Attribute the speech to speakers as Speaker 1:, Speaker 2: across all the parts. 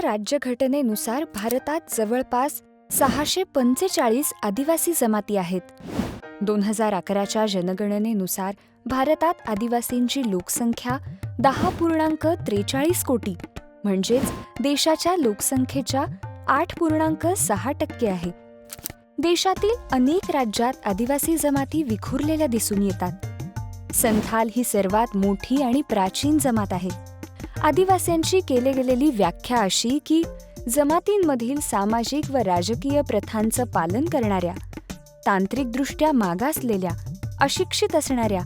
Speaker 1: राज्यघटनेनुसार भारतात जवळपास सहाशे पंचेचाळीस आदिवासी जमाती आहेत. दोन हजार अकराच्या जनगणनेनुसार भारतात आदिवासींची लोकसंख्या दहा पूर्णांक त्रेचाळीस कोटी म्हणजेच देशाच्या लोकसंख्येच्या आठ पूर्णांक सहा टक्के आहे. देशातील अनेक राज्यात आदिवासी जमाती विखुरलेल्या दिसून येतात. संथाल ही सर्वात मोठी आणि प्राचीन जमात आहे. आदिवासींची केले गेलेली व्याख्या अशी की जमातींमधील सामाजिक व राजकीय प्रथांचं पालन करणाऱ्या तांत्रिकदृष्ट्या मागासलेल्या अशिक्षित असणाऱ्या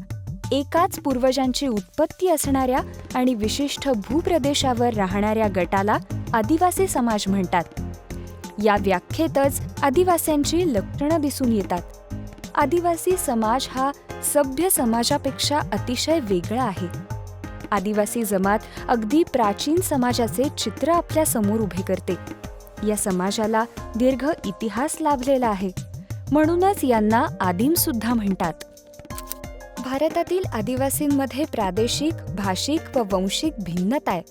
Speaker 1: एकाच पूर्वजांची उत्पत्ती असणाऱ्या आणि विशिष्ट भूप्रदेशावर राहणाऱ्या गटाला आदिवासी समाज म्हणतात. या व्याख्येतच आदिवास्यांची लक्षणं दिसून येतात. आदिवासी समाज हा सभ्य समाजापेक्षा अतिशय वेगळा आहे. आदिवासी जमात अगदी प्राचीन समाजाचे चित्र आपल्यासमोर उभे करते. या समाजाला दीर्घ इतिहास लाभलेला आहे. म्हणूनच यांना आदिम सुद्धा म्हणतात. भारतातील आदिवासींमध्ये प्रादेशिक भाषिक व वंशिक भिन्नता आहे.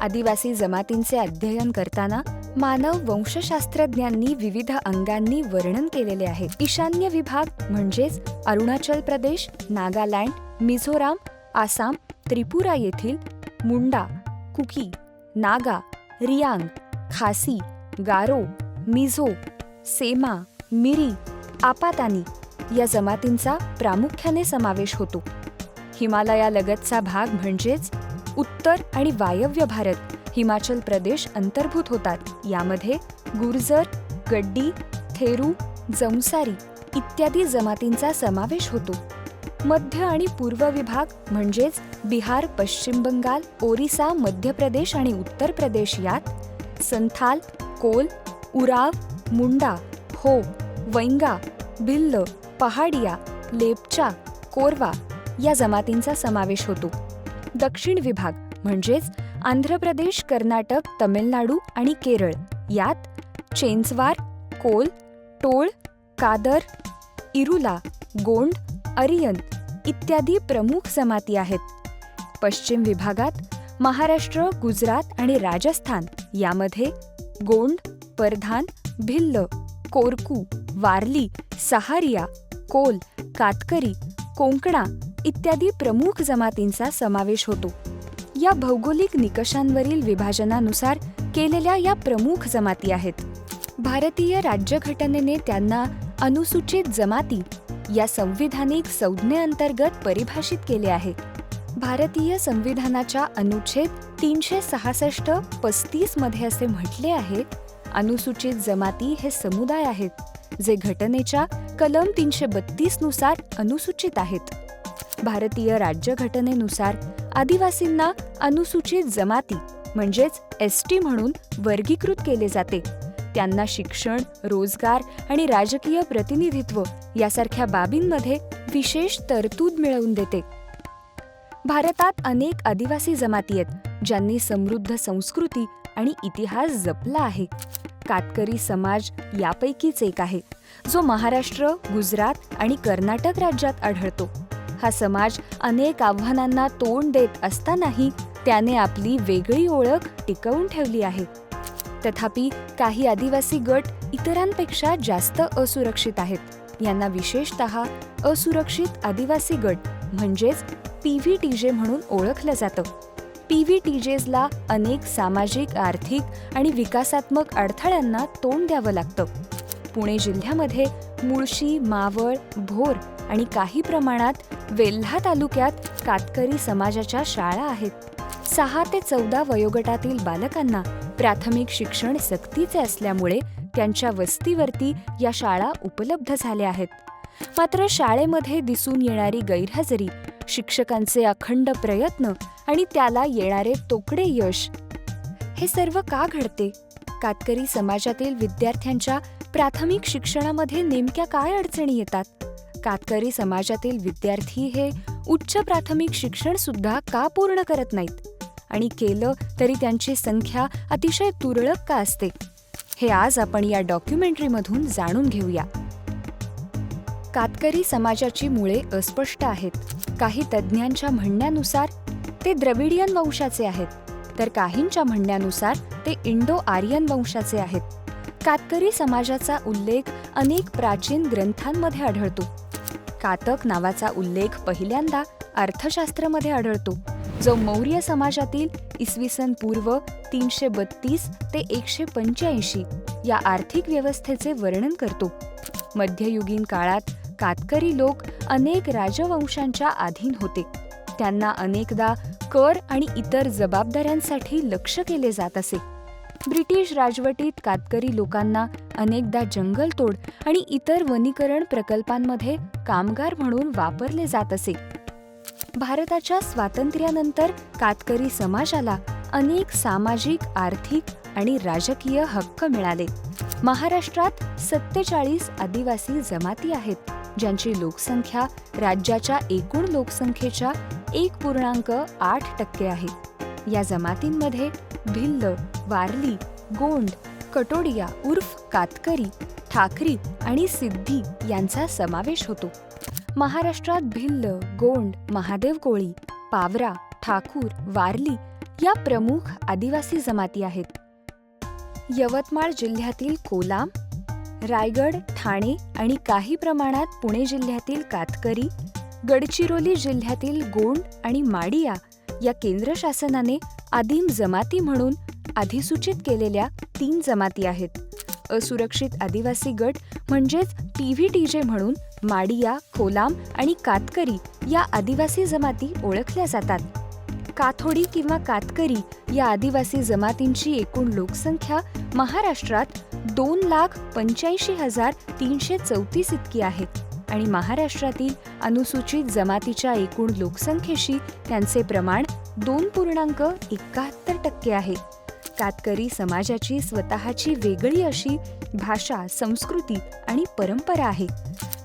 Speaker 1: आदिवासी जमातींचे अध्ययन करताना मानव वंशशास्त्रज्ञांनी विविध अंगांनी वर्णन केलेले आहे. ईशान्य विभाग म्हणजेच अरुणाचल प्रदेश नागालँड मिझोराम आसाम त्रिपुरा येथील मुंडा कुकी नागा रियांग खासी गारो मिझो सेमा मिरी आपातानी या जमातींचा प्रामुख्याने समावेश होतो. हिमालयालगतचा भाग म्हणजेच उत्तर आणि वायव्य भारत हिमाचल प्रदेश अंतर्भूत होतात. यामध्ये गुर्जर गड्डी थेरू जमसारी इत्यादी जमातींचा समावेश होतो. मध्य आणि पूर्व विभाग म्हणजेच बिहार पश्चिम बंगाल ओरिसा मध्य प्रदेश आणि उत्तर प्रदेश यात संथाल कोल उराव मुंडा हो वैंगा भिल्ल पहाडिया लेपचा कोरवा या जमातींचा समावेश होतो. दक्षिण विभाग म्हणजेच आंध्र प्रदेश कर्नाटक तमिळनाडू आणि केरळ यात चेंचवार कोल टोळ कादर इरुला गोंड अरियन इत्यादी प्रमुख जमाती आहेत. पश्चिम विभागात महाराष्ट्र गुजरात आणि राजस्थान यामध्ये गोंड परधान भिल्ल कोरकू वारली सहारिया कोल कातकरी कोंकणा इत्यादी प्रमुख जमातींचा समावेश होतो. या भौगोलिक निकषांवरील विभाजनानुसार केलेल्या या प्रमुख जमाती आहेत. भारतीय राज्यघटनेने त्यांना अनुसूचित जमाती या संविधानिक संज्ञेअंतर्गत परिभाषित केले आहे. भारतीय संविधानाच्या अनुच्छेद तीनशे सहासष्ट पस्तीसमध्ये असे म्हटले आहे अनुसूचित जमाती हे समुदाय आहेत जे घटनेच्या कलम तीनशे बत्तीसनुसार अनुसूचित आहेत. भारतीय राज्यघटनेनुसार आदिवासींना अनुसूचित जमाती म्हणजेच एस टी म्हणून वर्गीकृत केले जाते. त्यांना शिक्षण रोजगार आणि राजकीय प्रतिनिधित्व यासारख्या बाबींमध्ये विशेष तरतूद मिळवून देते. भारतात अनेक आदिवासी जमाती आहेत ज्यांनी समृद्ध संस्कृती आणि इतिहास जपला आहे. कातकरी समाज यापैकीच एक आहे जो महाराष्ट्र गुजरात आणि कर्नाटक राज्यात आढळतो. हा समाज अनेक आव्हानांना तोंड देत असतानाही त्याने आपली वेगळी ओळख टिकवून ठेवली आहे. तथापि काही आदिवासी गट इतरांपेक्षा जास्त असुरक्षित आहेत. यांना विशेषत असुरक्षित आदिवासी गट म्हणजेच पी व्ही टी जे म्हणून ओळखलं जातं. पी व्ही टी जेजला अनेक सामाजिक आर्थिक आणि विकासात्मक अडथळ्यांना तोंड द्यावं लागतं. पुणे जिल्ह्यामध्ये मुळशी मावळ भोर आणि काही प्रमाणात वेल्हा तालुक्यात कातकरी समाजाच्या शाळा आहेत. सहा ते चौदा वयोगटातील बालकांना प्राथमिक शिक्षण सक्तीचे असल्यामुळे त्यांच्या वस्तीवरती या शाळा उपलब्ध झाल्या आहेत. मात्र शाळेमध्ये दिसून येणारी गैरहजेरी शिक्षकांचे अखंड प्रयत्न आणि त्याला येणारे तोकडे यश हे सर्व का घडते? कातकरी समाजातील विद्यार्थ्यांच्या प्राथमिक शिक्षणामध्ये नेमक्या काय अडचणी येतात? कातकरी समाजातील विद्यार्थी हे उच्च प्राथमिक शिक्षण सुद्धा का पूर्ण करत नाहीत? आणि केलं तरी त्यांची संख्या अतिशय तुरळक का असते? हे आज आपण या डॉक्युमेंटरीमधून जाणून घेऊया. कातकरी समाजाची मुळे अस्पष्ट आहेत. काही तज्ज्ञांच्या म्हणण्यानुसार ते द्रविडियन वंशाचे आहेत. तर काहींच्या म्हणण्यानुसार ते इंडो आर्यन वंशाचे आहेत. कातकरी समाजाचा उल्लेख अनेक प्राचीन ग्रंथांमध्ये आढळतो. कातक नावाचा उल्लेख पहिल्यांदा अर्थशास्त्रामध्ये आढळतो. जो मौर्य समाजातील इसवी सन पूर्व तीनशे बत्तीस ते एकशे पंच्याऐंशी या आर्थिक व्यवस्थेचे वर्णन करतो. मध्ययुगीन काळात कातकरी लोक अनेक राजवंशांच्या अधीन होते. त्यांना अनेकदा कर आणि इतर जबाबदाऱ्यांसाठी लक्ष केले जात असे. ब्रिटिश राजवटीत कातकरी लोकांना अनेकदा जंगलतोड आणि इतर वनीकरण प्रकल्पांमध्ये कामगार म्हणून वापरले जात असे. भारताच्या स्वातंत्र्यानंतर कातकरी समाजाला अनेक सामाजिक आर्थिक आणि राजकीय हक्क मिळाले. महाराष्ट्रात सत्तेचाळीस आदिवासी जमाती आहेत ज्यांची लोकसंख्या राज्याच्या एकूण लोकसंख्येच्या एक पूर्णांक आठ टक्के आहे. या जमातींमध्ये भिल्ल वारली गोंड कटोडिया उर्फ कातकरी ठाकरी आणि सिद्धी यांचा समावेश होतो. महाराष्ट्रात भिल्ल गोंड महादेव कोळी पावरा ठाकूर वारली या प्रमुख आदिवासी जमाती आहेत. यवतमाळ जिल्ह्यातील कोलाम रायगड ठाणे आणि काही प्रमाणात पुणे जिल्ह्यातील कातकरी गडचिरोली जिल्ह्यातील गोंड आणि माडिया या केंद्र शासनाने आदिम जमाती म्हणून अधिसूचित केलेल्या तीन जमाती आहेत. असुरक्षित आदिवासी गट म्हणजेच टी व्ही डी जे म्हणून माडिया खोलाम आणि कातकरी या आदिवासी जमाती ओळखल्या जातात. काथोडी किंवा कातकरी या आदिवासी जमातींची एकूण लोकसंख्या महाराष्ट्रात दोन लाख पंच्याऐंशी हजार तीनशे चौतीस इतकी आहे आणि महाराष्ट्रातील अनुसूचित जमातीच्या एकूण लोकसंख्येशी त्यांचे प्रमाण दोन पूर्णांक एकाहत्तर टक्के आहे. कातकरी समाजाची स्वतःची वेगळी अशी भाषा संस्कृती आणि परंपरा आहे.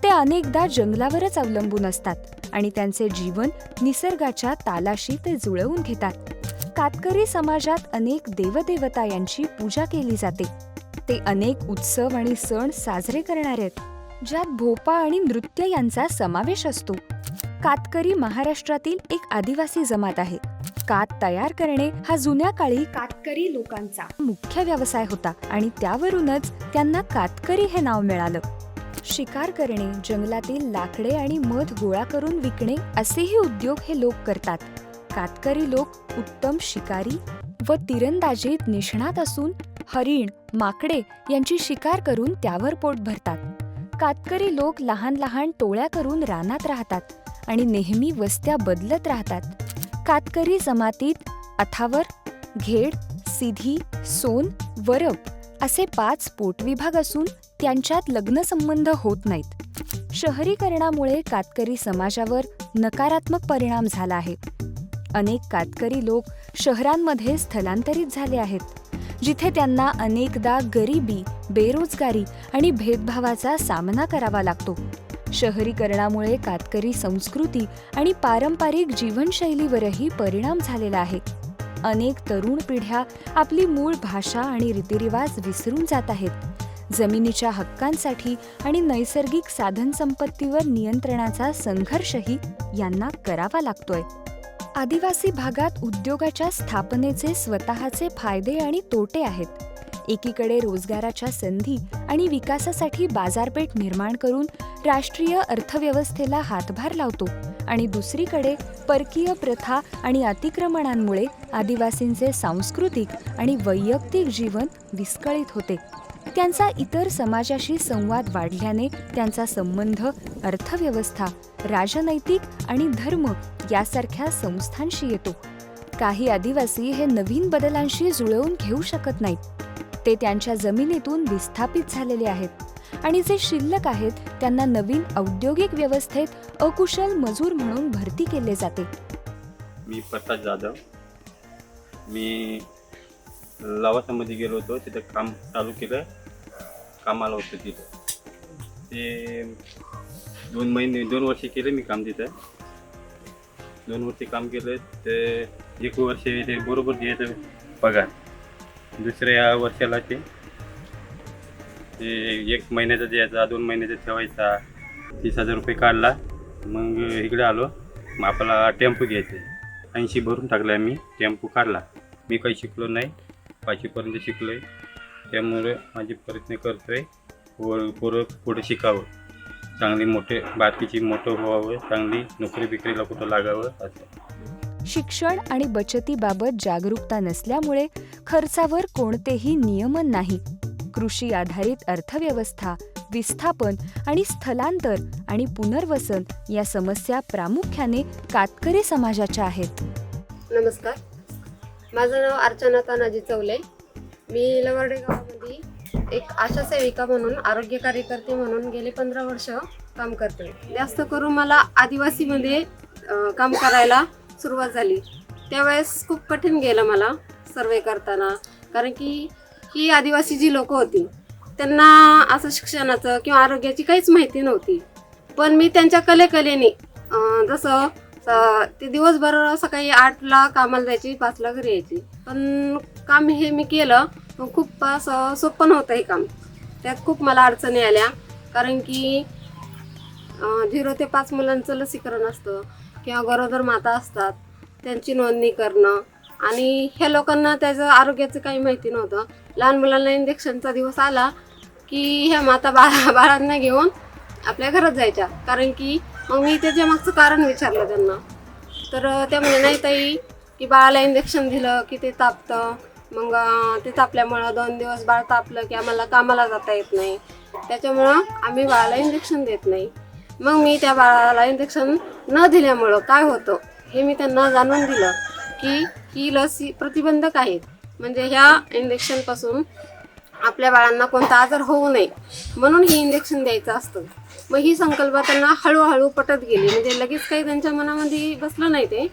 Speaker 1: ते अनेकदा जंगलावरच अवलंबून असतात आणि त्यांचे जीवन निसर्गाच्या तालाशी ते जुळवून घेतात. कातकरी समाजात अनेक देवदेवता यांची पूजा केली जाते. ते अनेक उत्सव आणि सण साजरे करणार आहेत ज्यात भोपा आणि नृत्य यांचा समावेश असतो. कातकरी महाराष्ट्रातील एक आदिवासी जमात आहे. कात तयार करणे हा जुन्या काळी कातकरी लोकांचा मुख्य व्यवसाय होता आणि त्यावरूनच त्यांना कातकरी हे नाव मिळालं. शिकार करणे जंगलातील लाकडे आणि मध गोळा करून विकणे असेही उद्योग हे लोक करतात. कातकरी लोक उत्तम शिकारी व तिरंदाजीत निष्णात असून हरिण माकडे यांची शिकार करून त्यावर पोट भरतात. कातकरी लोक लहान लहान टोळ्या करून रानात राहतात आणि नेहमी वस्त्या बदलत राहतात. कातकरी जमातीत अथावर घेड सिधी सोन वरप असे पाच पोटविभाग असून त्यांच्यात लग्नसंबंध होत नाहीत. शहरीकरणामुळे कातकरी समाजावर नकारात्मक परिणाम झाला आहे. अनेक कातकरी लोक शहरांमध्ये स्थलांतरित झाले आहेत जिथे त्यांना अनेकदा गरिबी बेरोजगारी आणि भेदभावाचा सामना करावा लागतो. शहरीकरणामुळे कातकरी संस्कृती आणि पारंपरिक जीवनशैलीवरही परिणाम झालेला आहे. अनेक तरुण पिढ्या आपली मूळ भाषा आणि रीतिरिवाज विसरून जात आहेत. जमिनीच्या हक्कांसाठी आणि नैसर्गिक साधनसंपत्तीवर नियंत्रणाचा संघर्षही यांना करावा लागतोय. आदिवासी भागात उद्योगाच्या स्थापनेचे स्वतःचे फायदे आणि तोटे आहेत. एकीकडे रोजगाराच्या संधी आणि विकासासाठी बाजारपेठ निर्माण करून राष्ट्रीय अर्थव्यवस्थेला हातभार लावतो आणि दुसरीकडे परकीय प्रथा आणि अतिक्रमणांमुळे आदिवासींचे सांस्कृतिक आणि वैयक्तिक जीवन विस्कळीत होते. त्यांचा इतर समाजाशी संवाद वाढल्याने त्यांचा संबंध अर्थव्यवस्था राजनैतिक आणि धर्म यासारख्या संस्थांशी येतो. काही आदिवासी हे नवीन बदलांशी जुळवून घेऊ शकत नाहीत. ते त्यांच्या जमिनीतून विस्थापित झालेले आहेत आणि जे शिल्लक आहेत त्यांना नवीन औद्योगिक व्यवस्थेत अकुशल मजूर म्हणून भरती केले जाते.
Speaker 2: मी प्रकाश जाधव. मी लवासामध्ये गेलो होतो तिथं काम चालू केलं. कामाला होतं तिथं. ते दोन महिने दोन वर्ष केले मी काम तिथं. दोन वर्ष काम केलं ते एक वर्ष ते बरोबर द्यायचं पगार दुसऱ्या वर्षाला ते ते एक महिन्याचा द्यायचा दोन महिन्याचा ठेवायचा तीस हजार रुपये काढला. मग इकडे आलो. मग आपला टेम्पो घ्यायचे ऐंशी भरून टाकला मी टेम्पो काढला. मी काही शिकलो नाही. पाचवीपर्यंत शिकलो आहे त्यामुळे माझे प्रयत्न करतो आहे व पुढं पुढे शिकावं. चांगली मोठे बाकीची मोठं व्हावं चांगली नोकरी बिकरीला कुठं लागावं असं.
Speaker 1: शिक्षण आणि बचतीबाबत जागरूकता नसल्यामुळे खर्चावर कोणतेही नियमन नाही. कृषी आधारित अर्थव्यवस्था विस्थापन आणि स्थलांतर आणि पुनर्वसन या समस्या प्रामुख्याने कातकरी समाजाच्या आहेत.
Speaker 3: नमस्कार. माझं नाव अर्चना तानाजी चौले. मी लवर्डे गावामध्ये एक आशा सेविका म्हणून आरोग्य कार्यकर्ते म्हणून गेले पंधरा वर्ष काम करते. जास्त करून मला आदिवासीमध्ये काम करायला सुरुवात झाली. त्यावेळेस खूप कठीण गेलं मला सर्वे करताना. कारण की ही आदिवासी जी लोक होती त्यांना असं शिक्षणाचं किंवा आरोग्याची काहीच माहिती नव्हती. पण मी त्यांच्या कलेकलेने जसं तर ते दिवसभर सकाळी आठला कामाला जायची पाचला घरी यायची. पण काम हे मी केलं मग खूप असं सोपं नव्हतं हे काम. त्यात खूप मला अडचणी आल्या. कारण की झिरो ते पाच मुलांचं लसीकरण असतं किंवा गरोदर माता असतात त्यांची नोंदणी करणं. आणि ह्या लोकांना त्याचं आरोग्याचं काही माहिती नव्हतं. लहान मुलांना इंजेक्शनचा दिवस आला की ह्या माता बाळा बाळांना घेऊन आपल्या घरात जायच्या. कारण की मग मी त्याच्या मागचं कारण विचारलं त्यांना. तर त्या म्हणे नाही ताई की बाळाला इंजेक्शन दिलं की ते तापतं. मग ते तापल्यामुळं दोन दिवस बाळ तापलं की आम्हाला कामाला जाता येत नाही. त्याच्यामुळं आम्ही बाळाला इंजेक्शन देत नाही. मग मी त्या बाळाला इंजेक्शन न दिल्यामुळं काय होतं हे मी त्यांना जाणून दिलं की ही लस ही प्रतिबंधक आहेत. म्हणजे ह्या इंजेक्शनपासून आपल्या बाळांना कोणता आजार होऊ नये म्हणून ही इंजेक्शन द्यायचं असतं. मग ही संकल्पना त्यांना हळूहळू पटत गेली. म्हणजे लगेच काही त्यांच्या मनामध्ये बसलं नाही ते.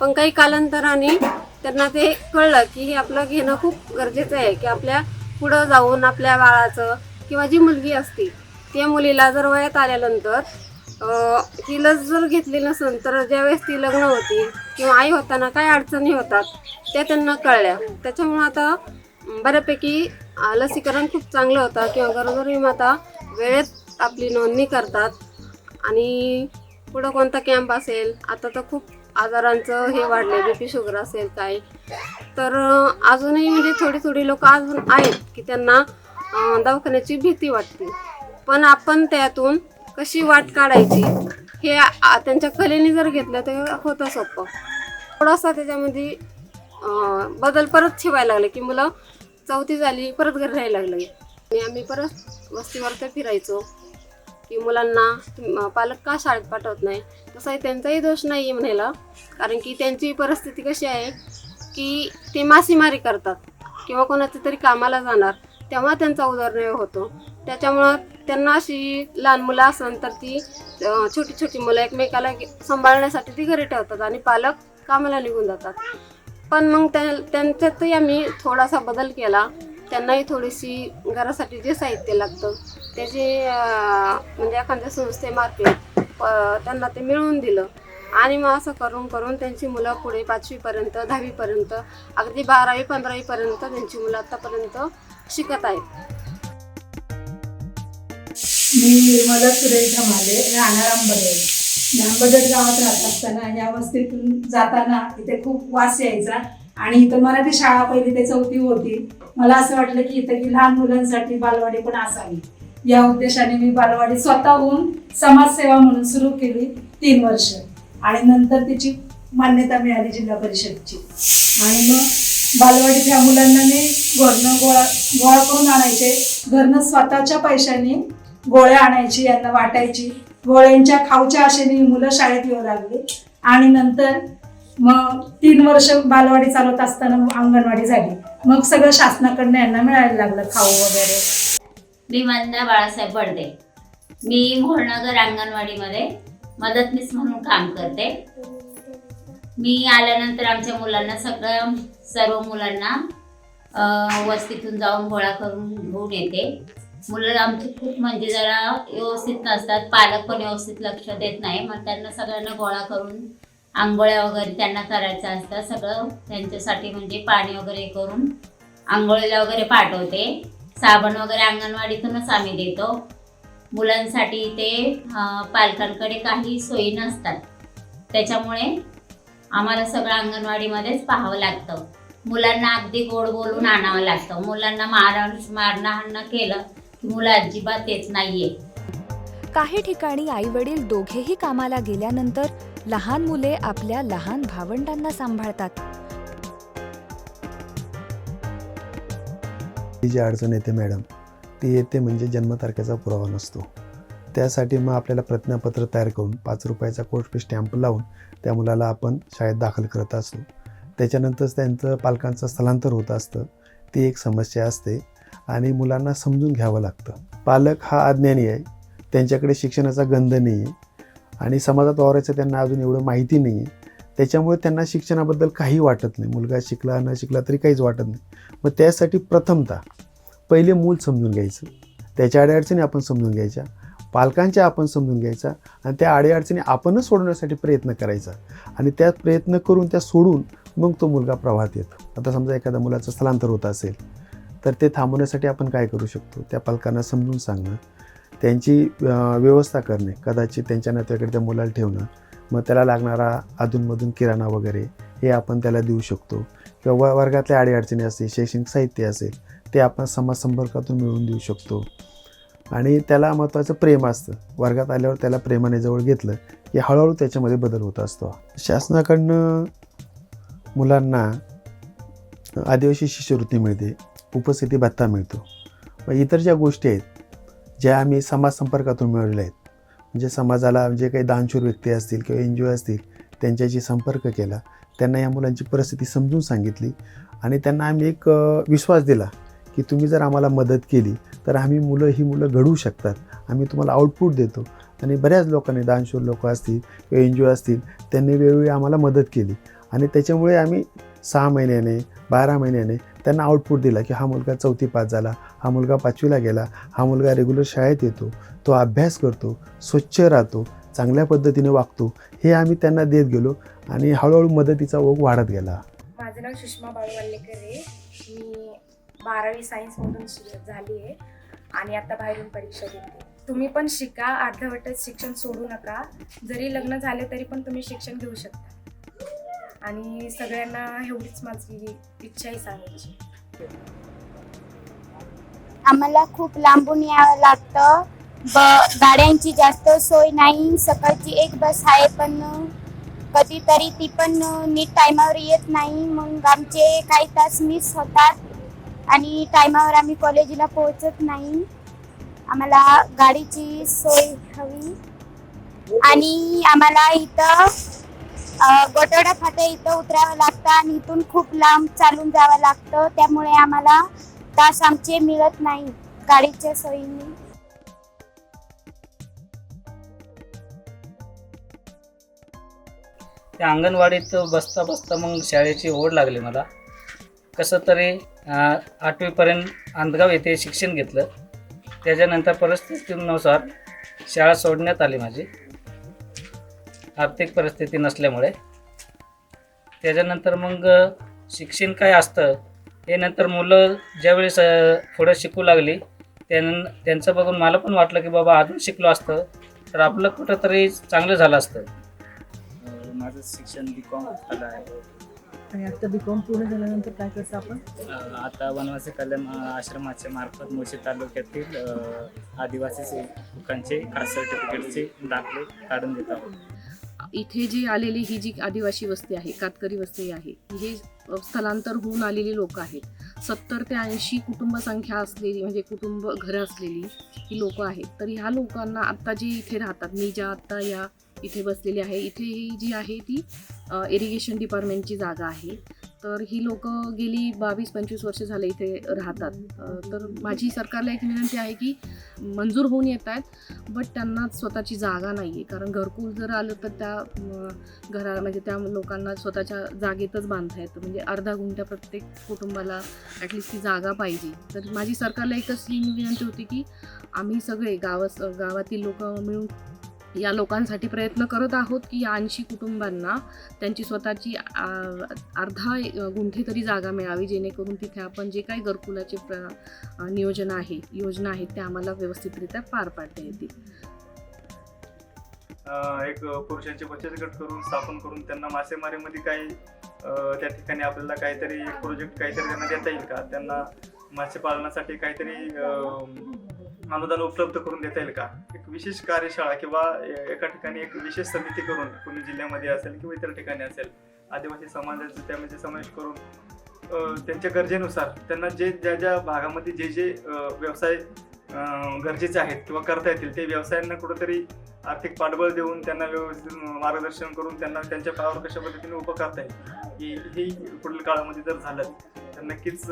Speaker 3: पण काही कालांतराने त्यांना ते कळलं की हे आपलं घेणं खूप गरजेचं आहे की आपल्या पुढं जाऊन आपल्या बाळाचं किंवा जी मुलगी असते त्या मुलीला जर वयात आल्यानंतर ती ही लस जर घेतली नसेल तर ज्यावेळेस ती लग्न होती किंवा आई होताना काय अडचणी होतात त्या त्यांना कळल्या. त्याच्यामुळं आता बऱ्यापैकी लसीकरण खूप चांगलं होतं किंवा गरोदरी माता वेळेत आपली नोंदणी करतात. आणि पुढं कोणता कॅम्प असेल आता तर खूप आजारांचं हे वाढलं बी पी शुगर असेल काय. तर अजूनही म्हणजे थोडी थोडी लोक अजून आहेत की त्यांना दवाखान्याची भीती वाटते. पण आपण त्यातून कशी वाट काढायची हे त्यांच्या कलेने जर घेतलं तर होतं सोपं. थोडासा त्याच्यामध्ये बदल परत ठेवायला लागले की मुलं चौथी झाली परत घरी राहायला लागले. आणि आम्ही परत वस्तीवर तर फिरायचो. की मुलांना पालक का शाळेत पाठवत नाही? तसाही त्यांचाही दोष नाही आहे म्हणायला. कारण की त्यांची परिस्थिती कशी आहे की ते मासेमारी करतात. किंवा कोणाच्या तरी कामाला जाणार. तेव्हा त्यांचा उदरनिर्वाह होतो. त्याच्यामुळं त्यांना अशी लहान मुलं असन तर ती छोटी छोटी मुलं एकमेकाला सांभाळण्यासाठी ती घरी ठेवतात आणि पालक कामाला निघून जातात. पण मग त्या त्यांच्यातही आम्ही थोडासा बदल केला. त्यांनाही थोडीशी घरासाठी जे साहित्य लागतं त्याचे म्हणजे एखाद्या संस्थेमार्फत त्यांना ते मिळवून दिलं. आणि मग असं करून करून त्यांची मुलं पुढे पाचवीपर्यंत दहावीपर्यंत अगदी बारावी पंधरावीपर्यंत त्यांची मुलं आतापर्यंत शिकत आहेत.
Speaker 4: मी निर्मला सुरेश धमाले राहणार आंबरगड मी गावात राहत असताना या वस्तीतून जाताना इथे खूप वास यायचा आणि इथं मराठी शाळा पहिली ते चौथी होती. मला असं वाटलं की इथं की लहान मुलांसाठी बालवाडी पण असावी. या उद्देशाने मी बालवाडी स्वतःहून समाजसेवा म्हणून सुरू केली तीन वर्ष. आणि नंतर तिची मान्यता मिळाली जिल्हा परिषदची. आणि मग बालवाडीतल्या मुलांना मी घरनं गोळा गोळा करून आणायचे. घरनं स्वतःच्या पैशाने गोळ्या आणायची यांना वाटायची. गोळ्यांच्या खाऊच्या आशेने मुलं शाळेत येऊ लागली. आणि नंतर मग तीन वर्ष बालवाडी चालवत असताना मग अंगणवाडी झाली. मग सगळं शासनाकडनं यांना मिळायला लागलं खाऊ वगैरे.
Speaker 5: मी वंदना बाळासाहेब बडदे मी मोहननगर अंगणवाडीमध्ये मदतनीस म्हणून काम करते. मी आल्यानंतर आमच्या मुलांना सगळं सर्व मुलांना वस्तीतून जाऊन गोळा करून घेऊन येते. मुलं आमची खूप म्हणजे जरा व्यवस्थित नसतात पालक पण व्यवस्थित लक्ष देत नाही. मग त्यांना सगळ्यांना गोळा करून आंघोळ्या वगैरे त्यांना करायचं असतं सगळं त्यांच्यासाठी म्हणजे पाणी वगैरे करून आंघोळीला वगैरे पाठवते. साबण वगैरे अंगणवाडीतूनच आम्ही देतो. मुलांसाठी ते पालकांकडे काही सोयी नसतात. त्याच्यामुळे आम्हाला सगळं अंगणवाडीमध्येच पाहावं लागतं. मुलांना अगदी गोड बोलून आणावं लागतं. मुलांना मारण मारणं हाणणं केलं की मुलं अजिबात येत नाहीये.
Speaker 1: काही ठिकाणी आई वडील दोघेही कामाला गेल्यानंतर लहान मुले आपल्या लहान भावंडांना सांभाळतात.
Speaker 6: ही जी अडचण येते मॅडम ती येते म्हणजे जन्मतारखेचा पुरावा नसतो. त्यासाठी मग आपल्याला प्रतिज्ञापत्र तयार करून पाच रुपयाचा कोर्ट फी स्टॅम्प लावून त्या मुलाला आपण शाळेत दाखल करत असतो. त्याच्यानंतरच त्यांचं पालकांचं स्थलांतर होत असतं. ती एक समस्या असते आणि मुलांना समजून घ्यावं लागतं. पालक हा अज्ञानी आहे. त्यांच्याकडे शिक्षणाचा गंध नाही आहे आणि समाजात वावरायचं त्यांना अजून एवढं माहिती नाही आहे त्याच्यामुळे त्यांना शिक्षणाबद्दल काही वाटत नाही. मुलगा शिकला न शिकला तरी काहीच वाटत नाही. मग त्यासाठी प्रथमतः पहिले मूल समजून घ्यायचं. त्याच्या अडीअडचणी आपण समजून घ्यायच्या. पालकांच्या आपण समजून घ्यायचा. आणि त्या अडीअडचणी आपणच सोडवण्यासाठी प्रयत्न करायचा. आणि त्यात प्रयत्न करून त्या सोडून मग तो मुलगा प्रवाहात येतो. आता समजा एखाद्या मुलाचं स्थलांतर होत असेल तर ते थांबवण्यासाठी आपण काय करू शकतो? त्या पालकांना समजून सांगणं त्यांची व्यवस्था करणे कदाचित त्यांच्या नात्याकडे त्या मुलाला ठेवणं मग त्याला लागणारा अधूनमधून किराणा वगैरे हे आपण त्याला देऊ शकतो. किंवा व- वर्गातल्या अडीअडचणी असतील शैक्षणिक साहित्य असेल ते आपण समाज संपर्कातून मिळवून देऊ शकतो. आणि त्याला महत्त्वाचं प्रेम असतं. वर्गात आल्यावर त्याला प्रेमाने जवळ घेतलं की हळूहळू त्याच्यामध्ये बदल होत असतो. शासनाकडनं मुलांना आदिवासी शिष्यवृत्ती मिळते उपस्थिती भत्ता मिळतो. व इतर ज्या गोष्टी आहेत ज्या आम्ही समाज संपर्कातून मिळवलेल्या आहेत म्हणजे समाजाला जे काही दानशूर व्यक्ती असतील किंवा एन जी ओ असतील त्यांच्याशी संपर्क केला. त्यांना या मुलांची परिस्थिती समजून सांगितली आणि त्यांना आम्ही एक विश्वास दिला की तुम्ही जर आम्हाला मदत केली तर आम्ही मुलं ही मुलं घडवू शकतात. आम्ही तुम्हाला आउटपुट देतो. आणि बऱ्याच लोकांनी दानशूर लोक असतील किंवा एन जी ओ असतील त्यांनी वेळोवेळी आम्हाला मदत केली. आणि त्याच्यामुळे आम्ही सहा महिन्याने बारा महिन्याने त्यांना आउटपुट दिला की हा मुलगा चौथी पास झाला हा मुलगा पाचवीला गेला हा मुलगा रेग्युलर शाळेत येतो तो अभ्यास करतो स्वच्छ राहतो चांगल्या पद्धतीने वागतो हे आम्ही त्यांना देत गेलो आणि हळूहळू मदतीचा ओघ वाढत गेला.
Speaker 7: माझं नाव सुषमा बाळवाल्लेकर आहे. मी बारावी सायन्समधून झाली आहे आणि आता बाहेरून परीक्षा देते. तुम्ही पण शिका अर्धवटच शिक्षण सोडू नका. जरी लग्न झाले तरी पण तुम्ही शिक्षण घेऊ शकता. आणि सगळ्यांना एवढीच माझी इच्छा आहे सांगायची.
Speaker 8: आम्हाला खूप लांबून यावं लागतं. ब गाड्यांची जास्त सोय नाही. सकाळची एक बस आहे पण कधीतरी ती पण नीट टायमावर येत नाही. मग आमचे काही तास मिस होतात आणि टायमावर आम्ही कॉलेजला पोहोचत नाही. आम्हाला गाडीची सोय हवी. आणि आम्हाला इथं अ, गोटवडा फाटा इथं उतरावं लागतं आणि इथून खूप लांब चालून जावं लागतं. त्यामुळे आम्हाला तास आमचे मिळत नाही गाडीच्या सोयीने.
Speaker 9: त्या अंगणवाडीत बसता बसता मग शाळेची ओढ लागली मला. कसं तरी अं, आठवीपर्यंत अंधगाव येथे शिक्षण घेतलं. त्याच्यानंतर परिस्थितीनुसार शाळा सोडण्यात आली माझी. आर्थिक परिस्थिती नसल्यामुळे. त्याच्यानंतर मग शिक्षण काय असतं? हे नंतर मुलं ज्यावेळेस पुढं शिकू लागली त्यानं त्यांचं बघून मला पण वाटलं की बाबा अजून शिकलो असतं तर आपलं कुठंतरी चांगलं झालं असतं.
Speaker 10: माझं शिक्षण बी कॉम झालं आहे.
Speaker 11: आणि आता बी कॉम पूर्ण झाल्यानंतर काय करतं आपण?
Speaker 10: आता वनवासी कल्याण आश्रमाच्या मार्फत मुळशी तालुक्यातील आदिवासी लोकांचे कास्ट सर्टिफिकेटचे दाखले काढून देत आहोत.
Speaker 11: इथे जी आलेली ही जी आदिवासी वस्ती आहे कातकरी वस्ती आहे हे स्थलांतर होऊन आलेली लोक आहेत. सत्तर ते ऐंशी कुटुंब संख्या असलेली म्हणजे कुटुंब घरं असलेली ही लोक आहेत. तर ह्या लोकांना आत्ता जी इथे राहतात मी ज्या आत्ता या इथे बसलेली आहे इथे ही जी आहे ती इरिगेशन डिपार्टमेंटची जागा आहे. तर ही लोक गेली बावीस पंचवीस वर्ष झाले इथे राहतात. तर माझी सरकारला एक विनंती आहे की मंजूर होऊन येत आहेत बट त्यांना स्वतःची जागा नाही आहे कारण घरकुल जर आलं तर त्या घरा म्हणजे त्या लोकांना स्वतःच्या जागेतच बांधता येतं. म्हणजे अर्धा गुंठ्या प्रत्येक कुटुंबाला ॲटलिस्ट ती जागा पाहिजे. तर माझी सरकारला एकच विनंती होती की आम्ही सगळे गाव गावातील लोक मिळून या लोकांसाठी प्रयत्न करत आहोत की या ऐंशी कुटुंबांना त्यांची स्वतःची अर्धा गुंठे तरी जागा मिळावी जेणेकरून तिथे आपण जे काही घरकुलाचे प्र नियोजन आहे योजना आहेत त्या आम्हाला व्यवस्थितरित्या पार पाडता येतील.
Speaker 12: एक पुरुषांचे बचत गट करून स्थापन करून त्यांना मासेमारीमध्ये काही त्या ठिकाणी आपल्याला काहीतरी प्रोजेक्ट काहीतरी त्यांना देता येईल का? त्यांना मत्स्यपालनासाठी काहीतरी अनुदान उपलब्ध करून देता येईल का? एक विशेष कार्यशाळा किंवा ए- एका ठिकाणी एक विशेष समिती करून पुणे जिल्ह्यामध्ये असेल किंवा इतर ठिकाणी असेल आदिवासी समाजाचा त्यामध्ये समावेश करून त्यांच्या गरजेनुसार त्यांना जे ज्या ज्या भागामध्ये जे जे व्यवसाय गरजेचे आहेत किंवा करता येतील ते व्यवसायांना कुठंतरी आर्थिक पाठबळ देऊन त्यांना व्यवस्थित मार्गदर्शन करून त्यांना त्यांच्या पायावर कशा पद्धतीने उभं करता येईल की हे पुढील काळामध्ये जर झालं तर नक्कीच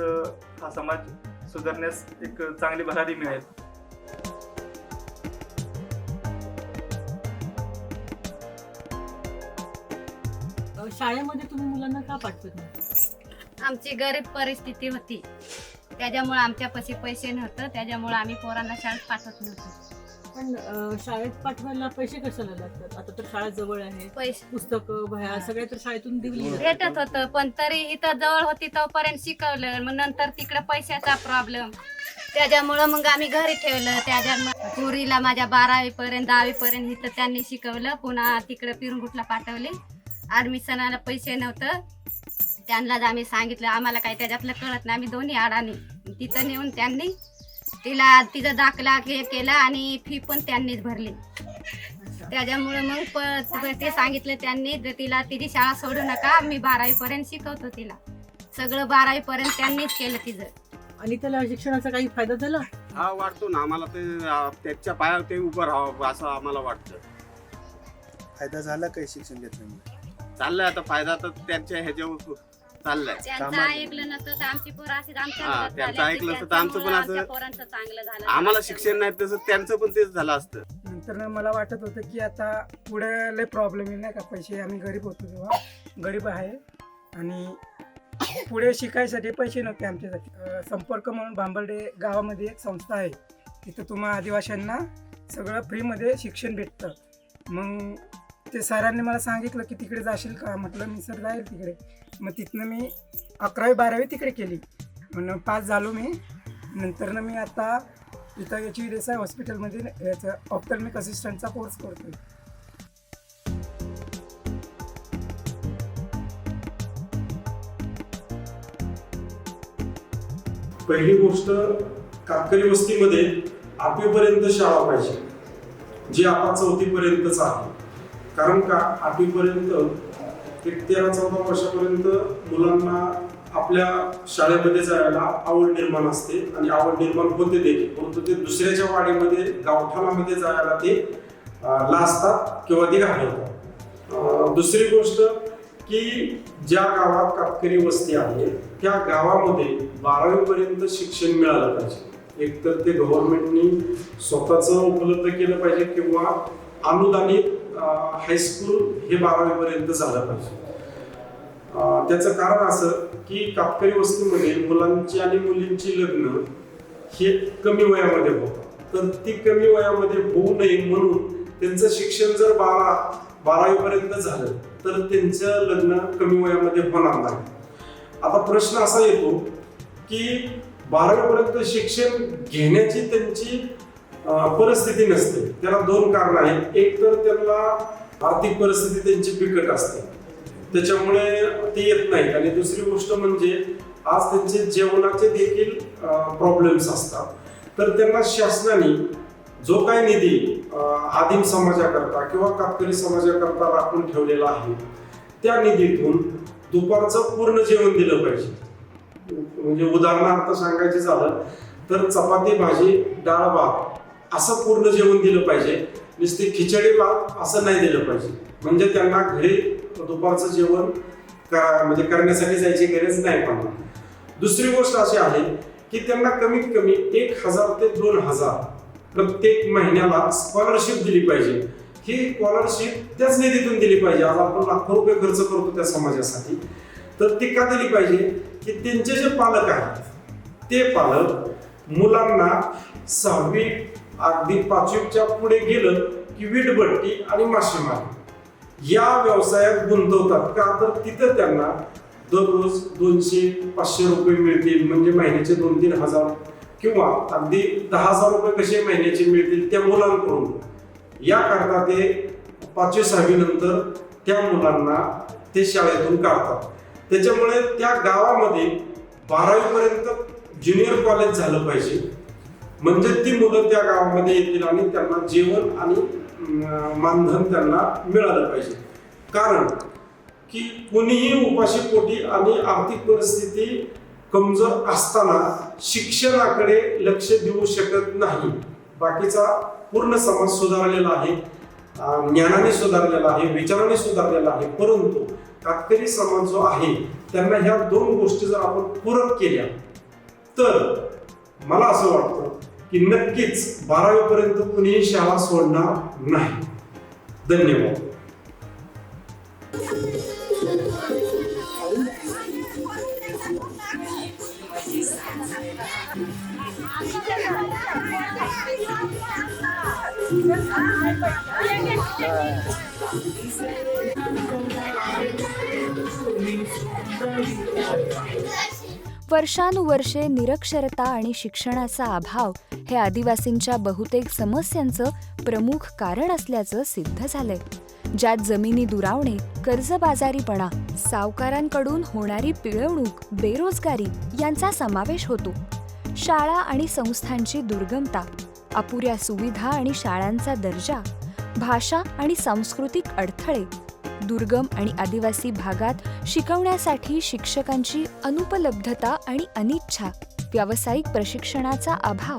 Speaker 12: हा समाज सुधारण्यास एक चांगली भरारी मिळेल.
Speaker 13: शाळेमध्ये तुम्ही मुलांना का पाठवत नाही?
Speaker 3: आमची गरीब परिस्थिती होती. त्याच्यामुळे आमच्यापाशी पैसे नव्हतं. त्याच्यामुळे आम्ही पोरांना शाळेत पाठवत नव्हतो.
Speaker 13: पण अं, शाळेत पाठवायला पैसे कशाला लागतात? आता तर शाळा जवळ आहे.
Speaker 3: पैसे.
Speaker 13: पुस्तकं वह्या सगळ्या तर शाळेतून दिली.
Speaker 3: भेटत होतं पण तरी इथं जवळ होती तोपर्यंत शिकवलं. मग नंतर तिकडे पैशाचा प्रॉब्लेम त्याच्यामुळं मग आम्ही घरी ठेवलं. त्याच्यामुळे पुरीला माझ्या बारावी पर्यंत दहावी पर्यंत इथं त्यांनी शिकवलं. पुन्हा तिकडे पिरंगुटला पाठवले. ॲडमिशनाला पैसे नव्हतं. त्यांनाच आम्ही सांगितलं आम्हाला काही त्याच्यातलं कळत नाही. आम्ही दोन्ही अडाणी तिथं नेऊन त्यांनी तिला तिचा दाखला हे केला आणि फी पण त्यांनीच भरली. त्याच्यामुळे मग प- ते सांगितलं त्यांनी तर तिला तिची शाळा सोडू नका. मी बारावी पर्यंत शिकवतो तिला. सगळं बारावी पर्यंत त्यांनीच केलं तिचं.
Speaker 13: आणि त्याला शिक्षणाचा काही फायदा झाला?
Speaker 14: हा वाटतो ना. आम्हाला ते त्याच्या पायावर ते उभं राहावं असं आम्हाला वाटतं.
Speaker 6: फायदा झाला काही शिक्षण घेतल्यामुळे?
Speaker 14: चाललंय आता फायदा तर त्यांच्या ह्याच्यावर चाललाय.
Speaker 3: त्यांचं
Speaker 14: कामाला.
Speaker 3: ऐकलं नसतं तर आमची पोरं अशीच आमच्या
Speaker 14: हा,
Speaker 3: घरात
Speaker 14: त्यांचं
Speaker 3: झाली.
Speaker 14: ऐकलं तर आमचं पण असं-
Speaker 3: आमच्या पोरांचं चांगलं झालं.
Speaker 14: आम्हाला शिक्षण नाही तसं त्यांचं पण तेच झालं असतं.
Speaker 15: नंतर मला वाटत होतं की आता पुढे लय प्रॉब्लेम येईल नाही का? पैसे आम्ही गरीब होतो तेव्हा. गरीब आहे. आणि पुढे शिकायसाठी पैसे नव्हते आमच्यासाठी. अं, संपर्क म्हणून बांबर्डे गावामध्ये एक संस्था आहे. तिथं तुम्हा आदिवासींना सगळं फ्रीमध्ये शिक्षण भेटतं. मग ते सरांनी मला सांगितलं की तिकडे जाशील का? म्हटलं मी सर जाईल तिकडे. मग तिथनं मी अकरावी बारावी तिकडे केली. म्हणून पास झालो मी. नंतरनं मी आता इथं याची देसाई हॉस्पिटलमध्ये याचा ऑप्थल्मिक असिस्टंटचा कोर्स करतोय.
Speaker 16: पहिली गोष्ट कातकरी वस्तीमध्ये आठवीपर्यंत शाळा पाहिजे जी आता चौथीपर्यंतच आहे. कारण का आठवीपर्यंत एक तेरा चौदा वर्षापर्यंत मुलांना आपल्या शाळेमध्ये जायला आवड निर्माण असते आणि आवड निर्माण होते देखील. परंतु ते दुसऱ्याच्या वाडीमध्ये गावठाणामध्ये जायला ते लाजतात किंवा ते घाबरतात. दुसरी गोष्ट की ज्या गावात कातकरी वस्ती आहे त्या गावामध्ये बारावीपर्यंत शिक्षण मिळालं पाहिजे. एकतर ते गव्हर्नमेंटनी स्वतःच उपलब्ध केलं पाहिजे किंवा अनुदानित हायस्कूल हे बारावीपर्यंत झालं पाहिजे. त्याचं कारण असं की कातकरी वस्तीमध्ये मुलांची आणि मुलींची लग्न हे कमी वयामध्ये होतात. तर ती कमी वयामध्ये होऊ नये म्हणून त्यांचं शिक्षण जर बारा बारावी पर्यंत झालं तर त्यांचं लग्न कमी वयामध्ये होणार नाही. आता प्रश्न असा येतो की बारावीपर्यंत शिक्षण घेण्याची त्यांची परिस्थिती नसते. त्याला दोन कारण आहेत. एक तर त्यांना आर्थिक परिस्थिती त्यांची बिकट असते. त्याच्यामुळे ते येत नाहीत. आणि दुसरी गोष्ट म्हणजे आज त्यांचे जेवणाचे देखील प्रॉब्लेम्स असतात. तर त्यांना शासनाने जो काही निधी आदिम समाजाकरता किंवा कातकरी समाजाकरता राखून ठेवलेला आहे त्या निधीतून दुपारचं पूर्ण जेवण दिलं पाहिजे. म्हणजे उदाहरणार्थ सांगायचं झालं तर चपाती भाजी डाळ भात असं पूर्ण जेवण दिलं पाहिजे. नुसती खिचडी भात असं नाही दिलं पाहिजे. म्हणजे त्यांना घरी दुपारचं जेवण करा म्हणजे करण्यासाठी जायची गरज नाही पडणार. दुसरी गोष्ट अशी आहे की त्यांना कमीत कमी एक हजार ते दोन हजार प्रत्येक महिन्याला स्कॉलरशिप दिली पाहिजे. ही स्कॉलरशिप त्याच निधीतून दिली पाहिजे. आज आपण लाखो रुपये खर्च करतो त्या समाजासाठी. तर ती का दिली पाहिजे की त्यांचे जे पालक आहेत ते पालक मुलांना सहावी अगदी पाचवीच्या पुढे गेलं की वीटभट्टी आणि मासेमारी. या व्यवसायात गुंतवतात का? तर तिथं त्यांना दररोज दोनशे पाचशे रुपये मिळतील म्हणजे महिन्याचे दोन तीन हजार किंवा अगदी दहा हजार रुपये कसे महिन्याचे मिळतील त्या मुलांकडून याकरता ते पाचवी सहावी नंतर त्या मुलांना ते शाळेतून काढतात. त्याच्यामुळे त्या गावामध्ये बारावीपर्यंत ज्युनियर कॉलेज झालं पाहिजे. म्हणजे ती मुलं त्या गावामध्ये येतील आणि त्यांना जेवण आणि मानधन त्यांना मिळालं पाहिजे. कारण की कुणीही उपाशीपोटी आणि आर्थिक परिस्थिती कमजोर असताना शिक्षणाकडे लक्ष देऊ शकत नाही. बाकीचा पूर्ण समाज सुधारलेला आहे ज्ञानाने सुधारलेला आहे विचाराने सुधारलेला आहे परंतु कातकरी समाज जो आहे त्यांना ह्या दोन गोष्टी जर आपण पूरक केल्या तर मला असं वाटतं की नक्कीच बारावीपर्यंत कुणीही शाळा सोडणार नाही. धन्यवाद.
Speaker 1: वर्षानुवर्षे निरक्षरता आणि शिक्षणाचा अभाव हे आदिवासींच्या बहुतेक समस्यांचं प्रमुख कारण असल्याचं सिद्ध झालंय. ज्यात जमिनी दुरावणे कर्जबाजारीपणा सावकारांकडून होणारी पिळवणूक बेरोजगारी यांचा समावेश होतो. शाळा आणि संस्थांची दुर्गमता अपुऱ्या सुविधा आणि शाळांचा दर्जा भाषा आणि सांस्कृतिक अडथळे दुर्गम आणि आदिवासी भागात शिकवण्यासाठी शिक्षकांची अनुपलब्धता आणि अनिच्छा व्यावसायिक प्रशिक्षणाचा अभाव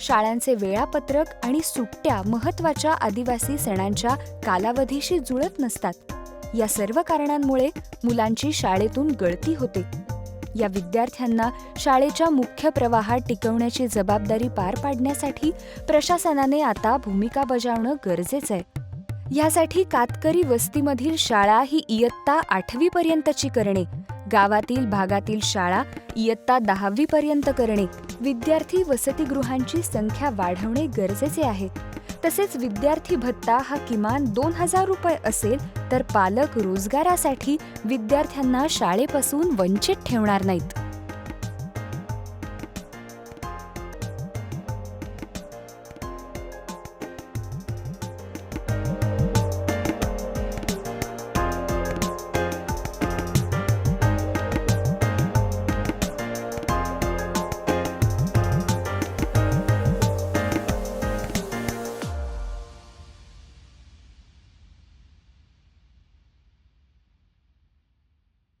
Speaker 1: शाळांचे वेळापत्रक आणि सुट्ट्या महत्त्वाच्या आदिवासी सणांच्या कालावधीशी जुळत नसतात. या सर्व कारणांमुळे मुलांची शाळेतून गळती होते. या विद्यार्थ्यांना शाळेच्या मुख्य प्रवाहात टिकवण्याची जबाबदारी पार पाडण्यासाठी प्रशासनाने आता भूमिका बजावणं गरजेचं आहे. यासाठी कातकरी वस्तीमधील शाळा ही इयत्ता आठवी पर्यंतची करणे गावातील भागातील शाळा इयत्ता दहावी पर्यंत करणे. विद्यार्थी वसतिगृहांची संख्या वाढवणे गरजेचे आहे. तसेच विद्यार्थी भत्ता हा किमान दोन हजार रुपये असेल तर पालक रोजगारासाठी विद्यार्थ्यांना शाळेपासून वंचित ठेवणार नाहीत.